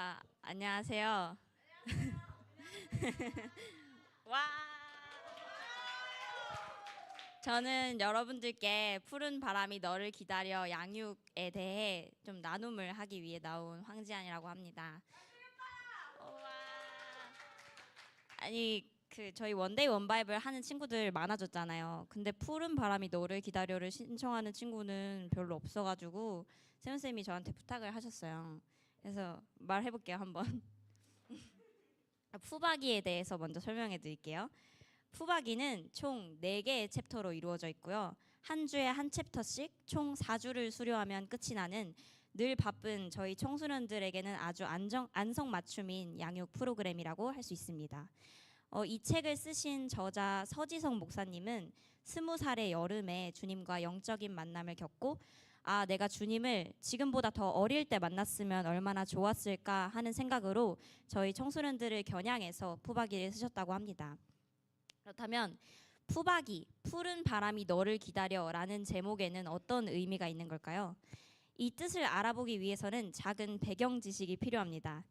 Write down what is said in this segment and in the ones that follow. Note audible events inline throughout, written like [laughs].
아, 안녕하세요. [laughs] 와. 저는 여러분들께 푸른 바람이 너를 기다려 양육에 대해 좀 나눔을 하기 위해 나온 황지안이라고 합니다. 와. 아니 그 저희 원데이 원바이블 하는 친구들 많아졌잖아요. 근데 푸른 바람이 너를 기다려를 신청하는 친구는 별로 없어가지고 세훈 쌤이 저한테 부탁을 하셨어요. 그래서 말해볼게요 한번. [laughs] 푸바기에 대해서 먼저 설명해 드릴게요. 푸바기는 총 4개의 챕터로 이루어져 있고요. 한 주에 한 챕터씩 총 4주를 수료하면 끝이 나는 늘 바쁜 저희 청소년들에게는 아주 안정, 안성맞춤인 양육 프로그램이라고 할 수 있습니다. 어, 이 책을 쓰신 저자 서지성 목사님은 스무 살의 여름에 주님과 영적인 만남을 겪고 아 내가 주님을 지금보다 더 어릴 때 만났으면 얼마나 좋았을까 하는 생각으로 저희 청소년들을 겨냥해서 푸바기를 쓰셨다고 합니다. 그렇다면 푸바기 푸른 바람이 너를 기다려 라는 제목에는 어떤 의미가 있는 걸까요? 이 뜻을 알아보기 위해서는 작은 배경 지식이 필요합니다.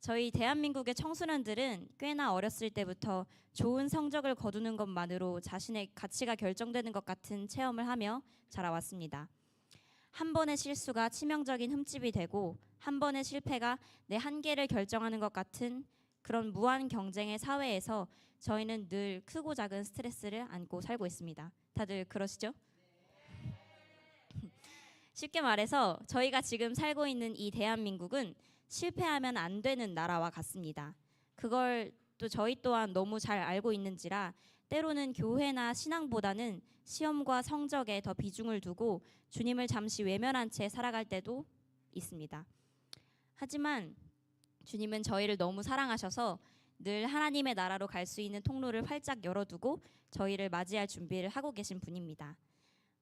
저희 대한민국의 청소년들은 꽤나 어렸을 때부터 좋은 성적을 거두는 것만으로 자신의 가치가 결정되는 것 같은 체험을 하며 자라왔습니다. 한 번의 실수가 치명적인 흠집이 되고 한 번의 실패가 내 한계를 결정하는 것 같은 그런 무한 경쟁의 사회에서 저희는 늘 크고 작은 스트레스를 안고 살고 있습니다. 다들 그러시죠? [laughs] 쉽게 말해서 저희가 지금 살고 있는 이 대한민국은 실패하면 안 되는 나라와 같습니다. 그걸 또 저희 또한 너무 잘 알고 있는지라 때로는 교회나 신앙보다는 시험과 성적에 더 비중을 두고 주님을 잠시 외면한 채 살아갈 때도 있습니다. 하지만 주님은 저희를 너무 사랑하셔서 늘 하나님의 나라로 갈 수 있는 통로를 활짝 열어두고 저희를 맞이할 준비를 하고 계신 분입니다.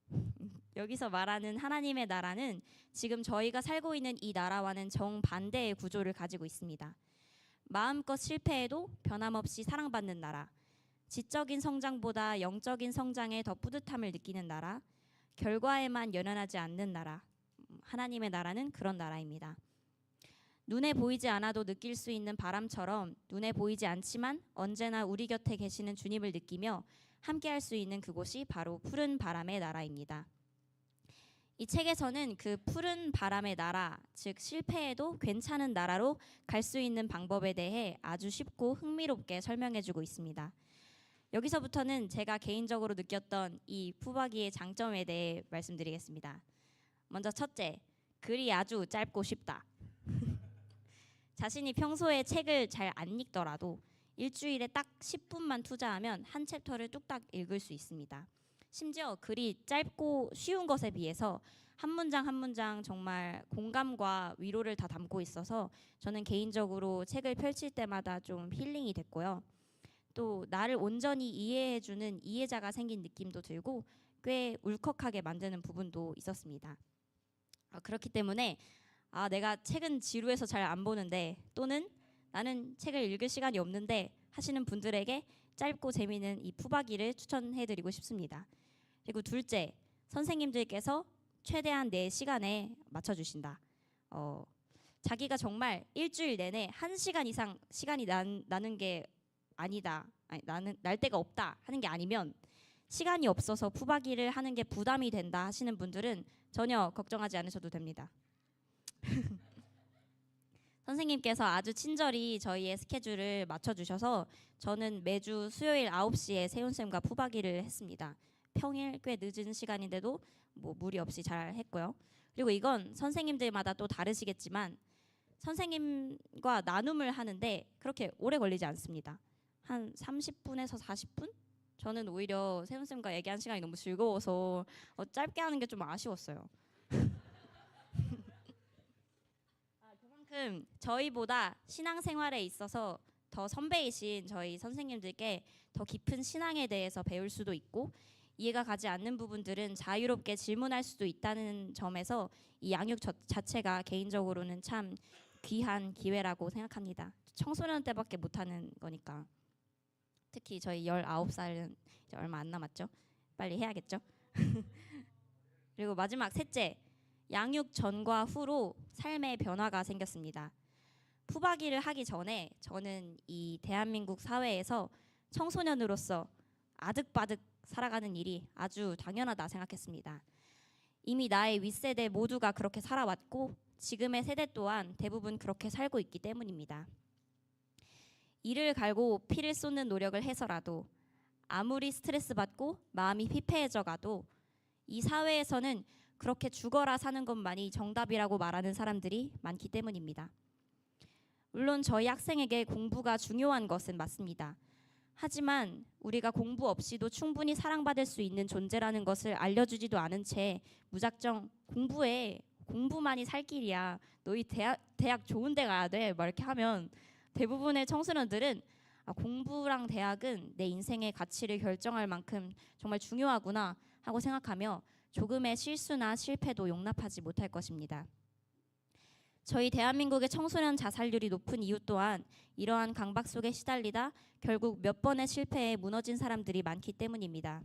[laughs] 여기서 말하는 하나님의 나라는 지금 저희가 살고 있는 이 나라와는 정반대의 구조를 가지고 있습니다. 마음껏 실패해도 변함없이 사랑받는 나라, 지적인 성장보다 영적인 성장에 더 뿌듯함을 느끼는 나라, 결과에만 연연하지 않는 나라, 하나님의 나라는 그런 나라입니다. 눈에 보이지 않아도 느낄 수 있는 바람처럼 눈에 보이지 않지만 언제나 우리 곁에 계시는 주님을 느끼며 함께 할 수 있는 그곳이 바로 푸른 바람의 나라입니다. 이 책에서는 그 푸른 바람의 나라, 즉 실패해도 괜찮은 나라로 갈 수 있는 방법에 대해 아주 쉽고 흥미롭게 설명해 주고 있습니다. 여기서부터는 제가 개인적으로 느꼈던 이 푸바기의 장점에 대해 말씀드리겠습니다. 먼저 첫째, 글이 아주 짧고 쉽다. [laughs] 자신이 평소에 책을 잘 안 읽더라도 일주일에 딱 10분만 투자하면 한 챕터를 뚝딱 읽을 수 있습니다. 심지어 글이 짧고 쉬운 것에 비해서 한 문장 한 문장 정말 공감과 위로를 다 담고 있어서 저는 개인적으로 책을 펼칠 때마다 좀 힐링이 됐고요. 또 나를 온전히 이해해주는 이해자가 생긴 느낌도 들고 꽤 울컥하게 만드는 부분도 있었습니다. 아, 그렇기 때문에 아 내가 책은 지루해서 잘 안 보는데 또는 나는 책을 읽을 시간이 없는데 하시는 분들에게 짧고 재미있는 이 푸바기를 추천해드리고 싶습니다. 그리고 둘째, 선생님들께서 최대한 내 시간에 맞춰주신다. 어, 자기가 정말 일주일 내내 한 시간 이상 시간이 난, 나는 게 아니다. 아니, 나는 날 때가 없다 하는 게 아니면 시간이 없어서 푸바기를 하는 게 부담이 된다 하시는 분들은 전혀 걱정하지 않으셔도 됩니다. [laughs] 선생님께서 아주 친절히 저희의 스케줄을 맞춰주셔서 저는 매주 수요일 9시에 세훈쌤과 푸바기를 했습니다. 평일 꽤 늦은 시간인데도 뭐 무리 없이 잘 했고요. 그리고 이건 선생님들마다 또 다르시겠지만 선생님과 나눔을 하는데 그렇게 오래 걸리지 않습니다. 한 30분에서 40분? 저는 오히려 세훈쌤과 얘기한 시간이 너무 즐거워서 어, 짧게 하는 게 좀 아쉬웠어요. [laughs] 그만큼 저희보다 신앙생활에 있어서 더 선배이신 저희 선생님들께 더 깊은 신앙에 대해서 배울 수도 있고 이해가 가지 않는 부분들은 자유롭게 질문할 수도 있다는 점에서 이 양육 저, 자체가 개인적으로는 참 귀한 기회라고 생각합니다. 청소년 때밖에 못하는 거니까. 특히 저희 19살은 이제 얼마 안 남았죠. 빨리 해야겠죠. [laughs] 그리고 마지막 셋째, 양육 전과 후로 삶의 변화가 생겼습니다. 푸바기를 하기 전에 저는 이 대한민국 사회에서 청소년으로서 아득바득 살아가는 일이 아주 당연하다 생각했습니다. 이미 나의 윗세대 모두가 그렇게 살아왔고 지금의 세대 또한 대부분 그렇게 살고 있기 때문입니다. 이를 갈고 피를 쏟는 노력을 해서라도 아무리 스트레스 받고 마음이 피폐해져 가도 이 사회에서는 그렇게 죽어라 사는 것만이 정답이라고 말하는 사람들이 많기 때문입니다. 물론 저희 학생에게 공부가 중요한 것은 맞습니다. 하지만 우리가 공부 없이도 충분히 사랑받을 수 있는 존재라는 것을 알려주지도 않은 채 무작정 공부해 공부만이 살 길이야 너희 대학 대학 좋은 데 가야 돼 막 이렇게 하면 대부분의 청소년들은 아, 공부랑 대학은 내 인생의 가치를 결정할 만큼 정말 중요하구나 하고 생각하며 조금의 실수나 실패도 용납하지 못할 것입니다. 저희 대한민국의 청소년 자살률이 높은 이유 또한 이러한 강박 속에 시달리다 결국 몇 번의 실패에 무너진 사람들이 많기 때문입니다.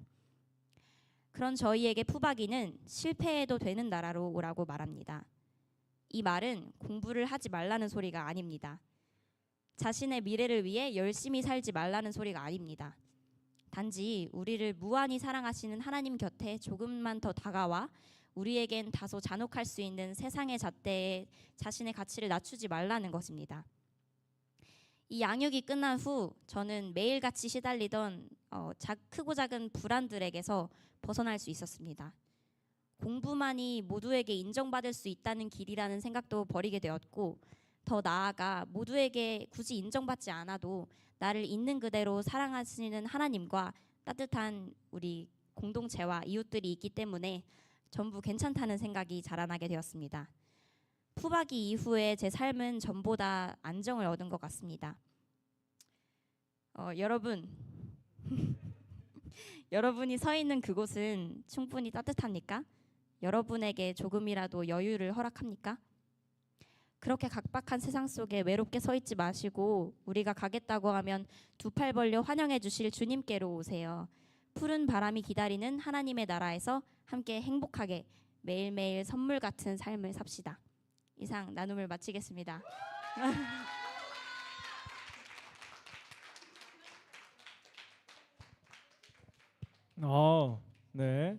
그런 저희에게 푸바기는 실패해도 되는 나라로 오라고 말합니다. 이 말은 공부를 하지 말라는 소리가 아닙니다. 자신의 미래를 위해 열심히 살지 말라는 소리가 아닙니다. 단지 우리를 무한히 사랑하시는 하나님 곁에 조금만 더 다가와 우리에겐 다소 잔혹할 수 있는 세상의 잣대에 자신의 가치를 낮추지 말라는 것입니다. 이 양육이 끝난 후 저는 매일같이 시달리던 어, 작, 크고 작은 불안들에게서 벗어날 수 있었습니다. 공부만이 모두에게 인정받을 수 있다는 길이라는 생각도 버리게 되었고 더 나아가 모두에게 굳이 인정받지 않아도 나를 있는 그대로 사랑하시는 하나님과 따뜻한 우리 공동체와 이웃들이 있기 때문에 전부 괜찮다는 생각이 자라나게 되었습니다. 푸바기 이후에 제 삶은 전보다 안정을 얻은 것 같습니다. 어, 여러분, [laughs] 여러분이 서 있는 그곳은 충분히 따뜻합니까? 여러분에게 조금이라도 여유를 허락합니까? 그렇게 각박한 세상 속에 외롭게 서 있지 마시고 우리가 가겠다고 하면 두 팔 벌려 환영해 주실 주님께로 오세요. 푸른 바람이 기다리는 하나님의 나라에서 함께 행복하게 매일매일 선물 같은 삶을 삽시다. 이상 나눔을 마치겠습니다. [laughs] 어, 네.